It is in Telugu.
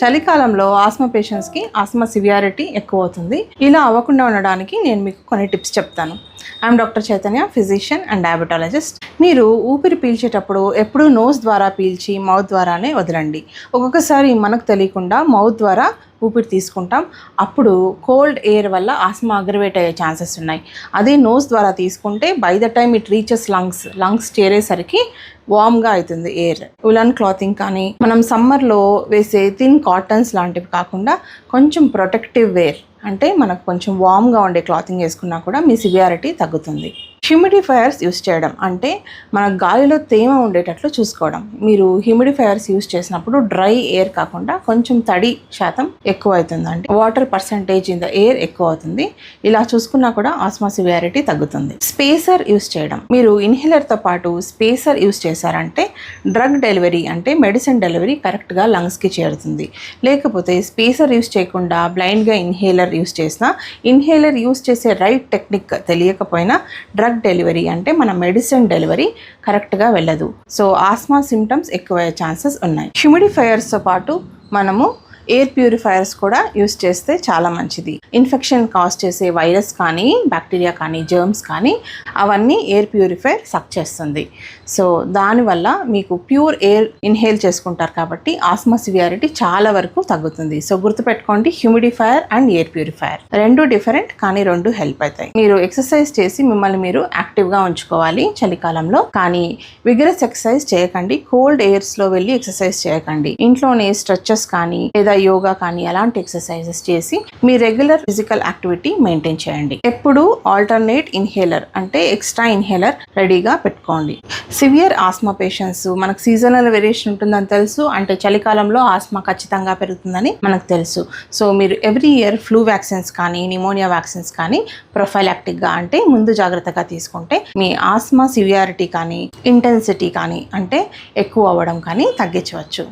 చలికాలంలో ఆస్మా పేషెంట్స్కి ఆస్మా సివియారిటీ ఎక్కువ అవుతుంది ఇలా అవ్వకుండా ఉండడానికి నేను మీకు కొన్ని టిప్స్ చెప్తాను. I'm doctor Chaitanya physician and diabetologist. మీరు ఊపిరి పీల్చేటప్పుడు ఎప్పుడూ నోస్ ద్వారా పీల్చి మౌత్ ద్వారానే వదలండి. ఒక్కొక్కసారి మనకు తెలియకుండా మౌత్ ద్వారా ఊపిరి తీసుకుంటాం. అప్పుడు కోల్డ్ ఎయిర్ వల్ల ఆస్మా అగ్రవేట్ అయ్యే ఛాన్సెస్ ఉన్నాయి. అదే నోస్ ద్వారా తీసుకుంటే by the time it reaches lungs lungs చేరేసరికి వామ్గా అవుతుంది ఎయిర్. ఉలన్ క్లాతింగ్ కానీ మనం సమ్మర్లో వేసే థిన్ కాటన్స్ లాంటివి కాకుండా కొంచెం ప్రొటెక్టివ్ వేర్ అంటే మనకు కొంచెం వామ్గా ఉండే క్లాతింగ్ వేసుకున్నా కూడా మీ సివియారిటీ తగ్గుతుంది. హ్యూమిడిఫైయర్స్ యూస్ చేయడం అంటే మన గాలిలో తేమ ఉండేటట్లు చూసుకోవడం. మీరు హ్యూమిడిఫైయర్స్ యూస్ చేసినప్పుడు డ్రై ఎయిర్ కాకుండా కొంచెం తడి శాతం ఎక్కువ అవుతుంది అంటే water percentage in the air ఎక్కువ అవుతుంది ఇలా చూసుకున్నా కూడా ఆస్మా సివియారిటీ తగ్గుతుంది. స్పేసర్ యూస్ చేయడం. మీరు ఇన్హేలర్తో పాటు స్పేసర్ యూస్ చేశారంటే డ్రగ్ డెలివరీ అంటే మెడిసిన్ డెలివరీ కరెక్ట్గా లంగ్స్కి చేరుతుంది. లేకపోతే స్పేసర్ యూస్ చేయకుండా బ్లైండ్గా ఇన్హేలర్ యూస్ చేసినా ఇన్హేలర్ యూస్ చేసే రైట్ టెక్నిక్ తెలియకపోయినా డ్రగ్ డెలివరీ అంటే మన మెడిసిన్ డెలివరీ కరెక్ట్గా వెళ్ళదు. సో ఆస్మా సిమ్టమ్స్ ఎక్కువయ్యే ఛాన్సెస్ ఉన్నాయి. హ్యూమిడిఫైయర్స్తో పాటు మనము ఎయిర్ ప్యూరిఫైయర్స్ కూడా యూస్ చేస్తే చాలా మంచిది. ఇన్ఫెక్షన్ కాజ్ చేసే వైరస్ కానీ బ్యాక్టీరియా కానీ జర్మ్స్ కానీ అవన్నీ ఎయిర్ ప్యూరిఫైయర్ సక్ చేస్తుంది. సో దానివల్ల మీకు ప్యూర్ ఎయిర్ ఇన్హేల్ చేసుకుంటారు కాబట్టి ఆస్మా సివియారిటీ చాలా వరకు తగ్గుతుంది. సో గుర్తుపెట్టుకోండి హ్యూమిడిఫైయర్ అండ్ ఎయిర్ ప్యూరిఫైయర్. రెండు డిఫరెంట్ కానీ రెండు హెల్ప్ అవుతాయి. మీరు ఎక్సర్సైజ్ చేసి మిమ్మల్ని మీరు యాక్టివ్గా ఉంచుకోవాలి చలికాలంలో. కానీ విగరస్ ఎక్సర్సైజ్ చేయకండి. కోల్డ్ ఎయిర్స్లో వెళ్ళి ఎక్సర్సైజ్ చేయకండి. ఇంట్లోనే స్ట్రెచెస్ కానీ లేదా లేదా యోగా కానీ అలాంటి ఎక్సర్సైజెస్ చేసి మీ రెగ్యులర్ ఫిజికల్ యాక్టివిటీ మెయింటైన్ చేయండి. ఎప్పుడు ఆల్టర్నేట్ ఇన్హేలర్ అంటే ఎక్స్ట్రా ఇన్హేలర్ రెడీగా పెట్టుకోండి. సివియర్ ఆస్మా పేషెంట్స్ మనకు సీజనల్ వేరియేషన్ ఉంటుందని తెలుసు అంటే చలికాలంలో ఆస్మా ఖచ్చితంగా పెరుగుతుందని మనకు తెలుసు. సో మీరు ఎవ్రీ ఇయర్ ఫ్లూ వ్యాక్సిన్స్ కానీ నిమోనియా వ్యాక్సిన్స్ కానీ ప్రొఫైలాక్టిక్గా అంటే ముందు జాగ్రత్తగా తీసుకుంటే మీ ఆస్మా సివియారిటీ కానీ ఇంటెన్సిటీ కానీ అంటే ఎక్కువ అవ్వడం కానీ తగ్గించవచ్చు.